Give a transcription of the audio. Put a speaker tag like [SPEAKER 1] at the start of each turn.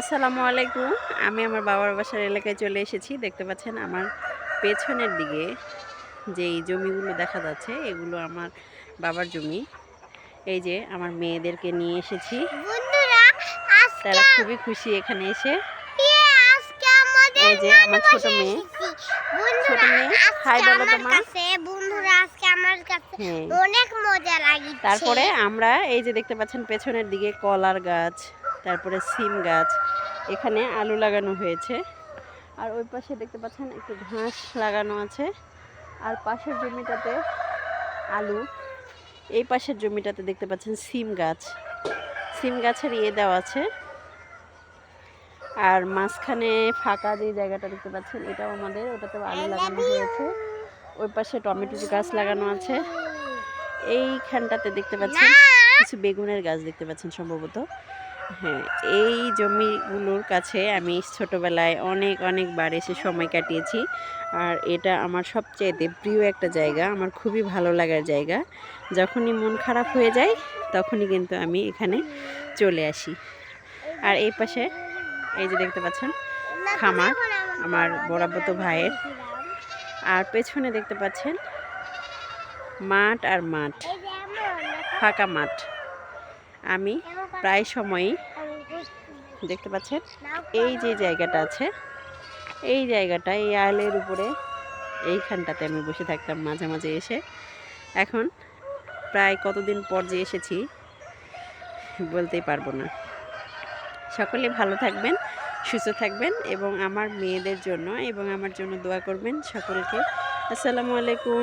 [SPEAKER 1] আসসালামু আলাইকুম। আমি আমার বাবার বাসার এলাকায় চলে এসেছি। দেখতে পাচ্ছেন আমার পেছনের দিকে যেই জমিগুলো দেখা যাচ্ছে এগুলো আমার বাবার জমি। এই যে আমার মেয়েদেরকে নিয়ে এসেছি। তারা খুবই খুশি এখানে এসে। এই যে আমার ছোট মেয়ে। ছোট মেয়ে। হাই বলো তো
[SPEAKER 2] আমার
[SPEAKER 1] মা
[SPEAKER 2] কাছে বন্ধুরা আজকে আমার কাছে
[SPEAKER 1] হ্যাঁ।
[SPEAKER 2] অনেক মজা লাগিচ্ছে
[SPEAKER 1] তারপরে আমরা এই যে দেখতে পাচ্ছেন পেছনের দিকে কলার গাছ। তারপরে সিম গাছ, এখানে আলু লাগানো হয়েছে। আর ওই পাশে দেখতে পাচ্ছেন একটু ঘাস লাগানো আছে। আর পাশের জমিটাতে আলু, এই পাশের জমিটাতে দেখতে পাচ্ছেন সিম গাছ। সিম গাছের ইয়ে দেওয়া আছে। আর মাঝখানে ফাঁকা যে জায়গাটা দেখতে পাচ্ছেন, এটাও আমাদের, ওটাতেও আলু লাগানো হয়েছে। ওই পাশে টমেটো গাছ লাগানো আছে। এইখানটাতে দেখতে পাচ্ছেন, কিছু বেগুনের গাছ দেখতে পাচ্ছেন সম্ভবত। হ্যাঁ এই জমিগুলোর কাছে আমি ছোটবেলায় অনেক, অনেকবার এসে সময় কাটিয়েছি। আর এটা আমার সবচেয়ে প্রিয় একটা জায়গা, আমার খুবই ভালো লাগার জায়গা। যখনই মন খারাপ হয়ে যায়, তখনই কিন্তু আমি এখানে চলে আসি। আর এই পাশে, এই যে দেখতে পাচ্ছেন, খামার, আমার বরাবত ভাইয়ের। আর পেছনে দেখতে পাচ্ছেন, মাঠ আর মাঠ, ফাঁকা মাঠ। আমি প্রায় সময়ই দেখতে পাচ্ছেন? এই যে জায়গাটা আছে, এই জায়গাটা, এই আলের উপরে, এইখানটাতে আমি বসে থাকতাম মাঝে মাঝে এসে। এখন প্রায় কতদিন পর যে এসেছি, বলতেই পারব না। সকলে ভালো থাকবেন, সুস্থ থাকবেন এবং আমার মেয়েদের জন্য এবং আমার জন্য দোয়া করবেন সকলকে। আসসালামু আলাইকুম।